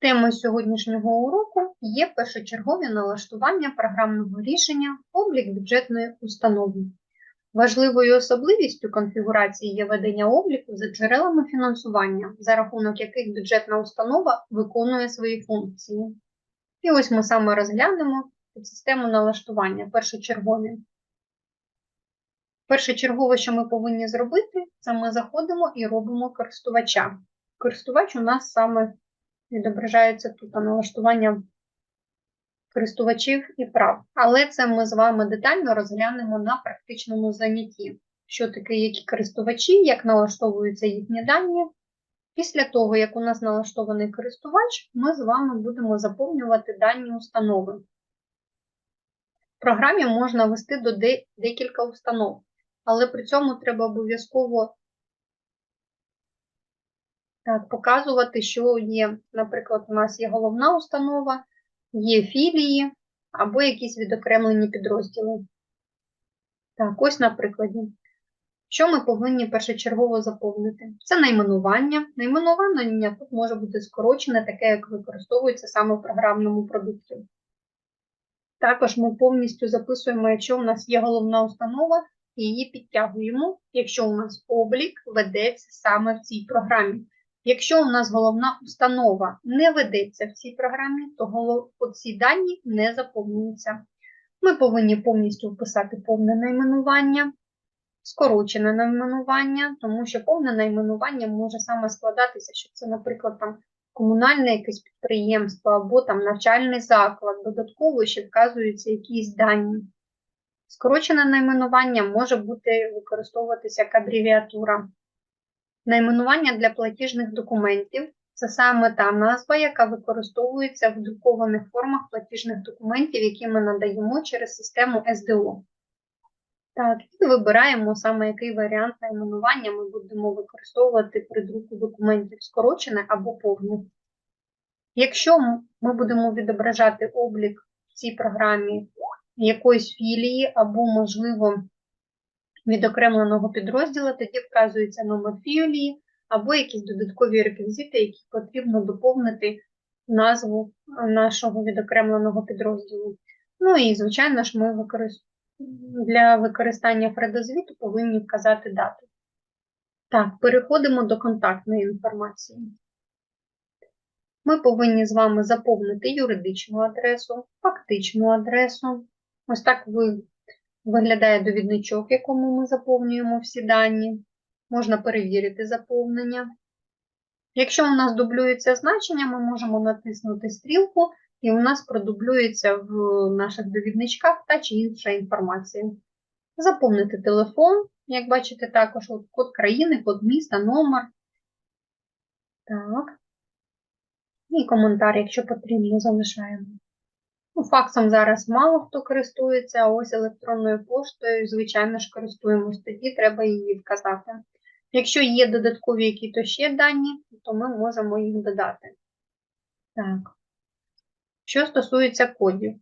Темою сьогоднішнього уроку є першочергові налаштування програмного рішення облік бюджетної установи. Важливою особливістю конфігурації є ведення обліку за джерелами фінансування, за рахунок яких бюджетна установа виконує свої функції. І ось ми саме розглянемо систему налаштування першочергові. Першочергове, що ми повинні зробити, це ми заходимо і робимо користувача. Користувач у нас саме відображається тут налаштування користувачів і прав. Але це ми з вами детально розглянемо на практичному занятті, що таке які користувачі, як налаштовуються їхні дані. Після того, як у нас налаштований користувач, ми з вами будемо заповнювати дані установи. В програмі можна ввести до декілька установ, але при цьому треба обов'язково показувати, що є, наприклад, у нас є головна установа, є філії або якісь відокремлені підрозділи. Так, ось на прикладі. Що ми повинні першочергово заповнити? Це найменування. Найменування тут може бути скорочене, таке, як використовується саме в програмному продукті. Також ми повністю записуємо, якщо у нас є головна установа, і її підтягуємо, якщо у нас облік ведеться саме в цій програмі. Якщо у нас головна установа не ведеться в цій програмі, то ці дані не заповнюються. Ми повинні повністю вписати повне найменування, скорочене найменування, тому що повне найменування може саме складатися, що це, наприклад, там комунальне якесь підприємство або там навчальний заклад, додатково ще вказуються якісь дані. Скорочене найменування може бути використовуватися як абревіатура. Найменування для платіжних документів це саме та назва, яка використовується в друкованих формах платіжних документів, які ми надаємо через систему СДО. Так, і вибираємо саме який варіант найменування ми будемо використовувати при друку документів скорочене або повне. Якщо ми будемо відображати облік в цій програмі якоїсь філії або, можливо, відокремленого підрозділу, тоді вказується номер філії або якісь додаткові реквізити, які потрібно доповнити назву нашого відокремленого підрозділу. Ну і, звичайно ж, ми використ... для використання фредозвіту повинні вказати дату. Так, переходимо до контактної інформації. Ми повинні з вами заповнити юридичну адресу, фактичну адресу. Ось так ви Виглядає довідничок, в якому ми заповнюємо всі дані. Можна перевірити заповнення. Якщо у нас дублюється значення, ми можемо натиснути стрілку, і у нас продублюється в наших довідничках та чи інша інформація. Заповнити телефон, як бачите, також от код країни, код міста, номер. Так. І коментар, якщо потрібно, залишаємо. Ну, Факсом зараз мало хто користується, а ось електронною поштою, звичайно ж, користуємось, тоді треба її вказати. Якщо є додаткові які-то ще дані, то ми можемо їх додати. Так. Що стосується кодів.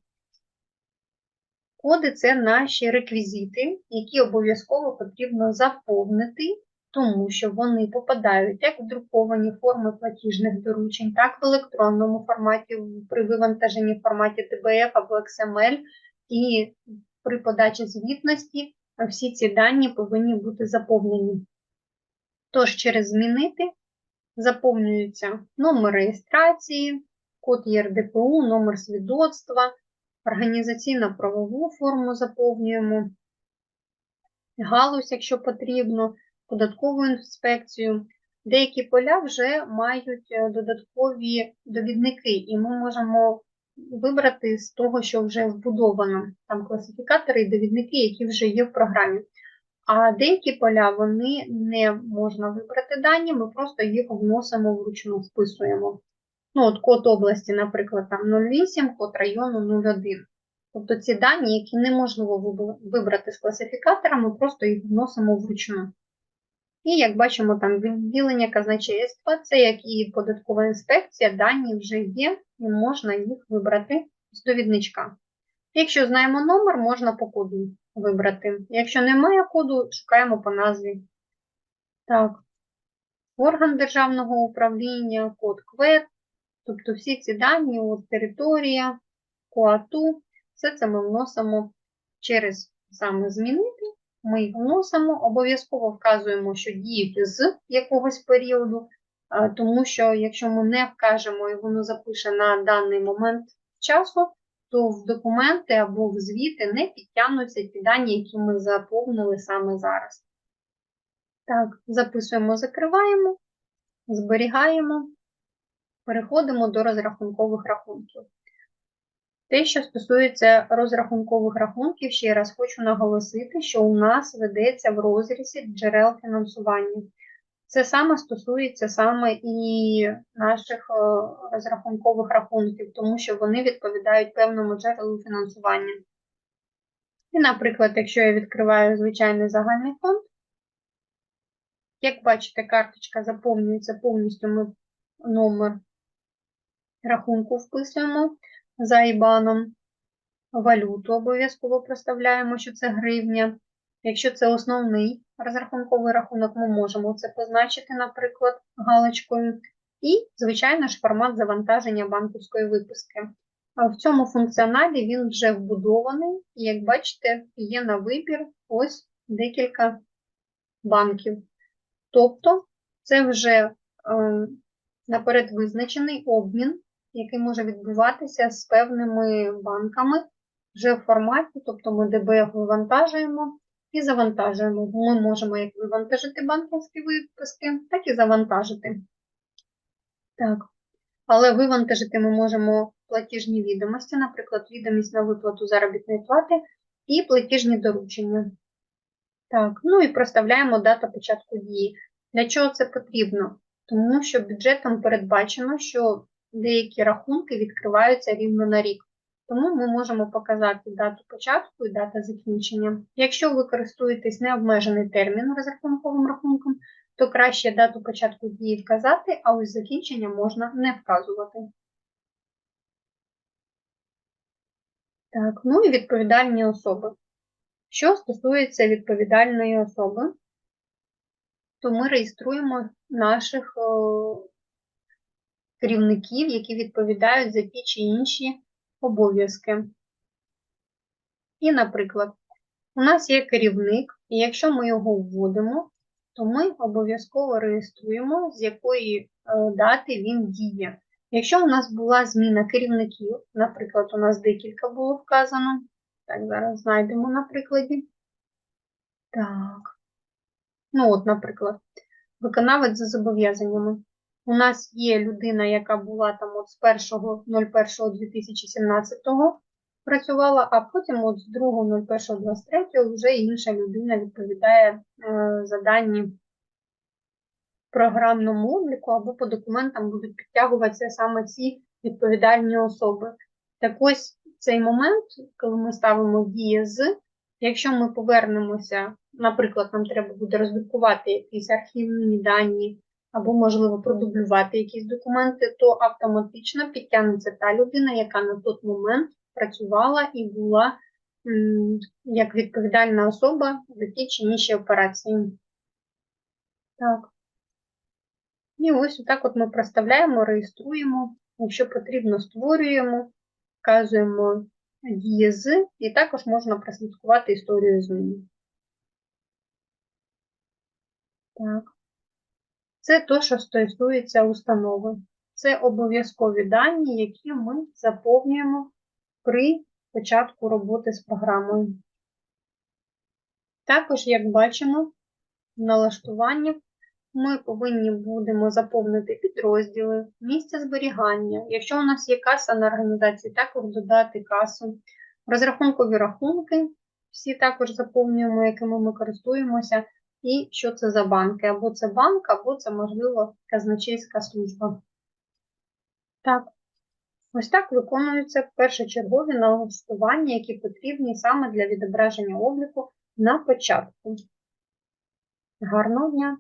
Коди це наші реквізити, які обов'язково потрібно заповнити тому що вони попадають як в друковані форми платіжних доручень, так в електронному форматі, при вивантаженні в форматі TBF або XML, і при подачі звітності всі ці дані повинні бути заповнені. Тож, через змінити заповнюється номер реєстрації, код ЄРДПУ, номер свідоцтва, організаційно-правову форму заповнюємо, галузь, якщо потрібно податкову інспекцію. Деякі поля вже мають е, додаткові довідники, і ми можемо вибрати з того, що вже вбудовано. Там класифікатори і довідники, які вже є в програмі. А деякі поля вони не можна вибрати дані, ми просто їх вносимо вручну, вписуємо. Ну, от Код області, наприклад, там 08, код району 01. Тобто ці дані, які неможливо вибрати з класифікатора, ми просто їх вносимо вручну. І, як бачимо, там відділення казначейства, це як і податкова інспекція, дані вже є, і можна їх вибрати з довідничка. Якщо знаємо номер, можна по коду вибрати. Якщо немає коду, шукаємо по назві. Так, орган державного управління, код КВЕД, Тобто всі ці дані, от територія, КОАТУ, все це ми вносимо через саме змінити. Ми їх вносимо, обов'язково вказуємо, що діють з якогось періоду, тому що якщо ми не вкажемо і воно запише на даний момент часу, то в документи або в звіти не підтягнуться ті дані, які ми заповнили саме зараз. Так, записуємо, закриваємо, зберігаємо, переходимо до розрахункових рахунків. Те, що стосується розрахункових рахунків, ще раз хочу наголосити, що у нас ведеться в розрізі джерел фінансування. Це саме стосується саме і наших е, розрахункових рахунків, тому що вони відповідають певному джерелу фінансування. І, наприклад, якщо я відкриваю звичайний загальний фонд, як бачите, карточка заповнюється повністю ми номер рахунку вписуємо за ібаном, валюту обов'язково проставляємо, що це гривня. Якщо це основний розрахунковий рахунок, ми можемо це позначити, наприклад, галочкою. І, звичайно ж, формат завантаження банківської виписки. В цьому функціоналі він вже вбудований, і, як бачите, є на вибір ось декілька банків. Тобто, це вже е, наперед визначений обмін, який може відбуватися з певними банками вже в форматі, тобто ми ДБФ вивантажуємо і завантажуємо. Ми можемо як вивантажити банківські виписки, так і завантажити. Так. Але вивантажити ми можемо платіжні відомості, наприклад, відомість на виплату заробітної плати і платіжні доручення. Так, ну і проставляємо дату початку дії. Для чого це потрібно? Тому що бюджетом передбачено, що деякі рахунки відкриваються рівно на рік. Тому ми можемо показати дату початку і дату закінчення. Якщо ви користуєтесь необмежений термін розрахунковим рахунком, то краще дату початку дії вказати, а ось закінчення можна не вказувати. Так, ну і відповідальні особи. Що стосується відповідальної особи, то ми реєструємо наших керівників, які відповідають за ті чи інші обов'язки. І, наприклад, у нас є керівник, і якщо ми його вводимо, то ми обов'язково реєструємо, з якої е, дати він діє. Якщо у нас була зміна керівників, наприклад, у нас декілька було вказано. Так, зараз знайдемо на прикладі. Так. Ну, от, наприклад, виконавець за зобов'язаннями. У нас є людина, яка була там от з 1.01.2017 працювала, а потім от з 2.01.23 вже інша людина відповідає е, за дані програмному обліку або по документам будуть підтягуватися саме ці відповідальні особи. Так ось цей момент, коли ми ставимо діє з, якщо ми повернемося, наприклад, нам треба буде роздрукувати якісь архівні дані або, можливо, продублювати якісь документи, то автоматично підтягнеться та людина, яка на той момент працювала і була як відповідальна особа за ті чи інші операції. Так. І ось отак от ми проставляємо, реєструємо, якщо потрібно, створюємо, вказуємо дії з, і також можна прослідкувати історію змін. Так. Це те, що стосується установи. Це обов'язкові дані, які ми заповнюємо при початку роботи з програмою. Також, як бачимо, в налаштуваннях ми повинні будемо заповнити підрозділи, місце зберігання. Якщо у нас є каса на організації, також додати касу, розрахункові рахунки, всі також заповнюємо, якими ми користуємося і що це за банки. Або це банк, або це, можливо, казначейська служба. Так, ось так виконуються першочергові налаштування, які потрібні саме для відображення обліку на початку. Гарного дня!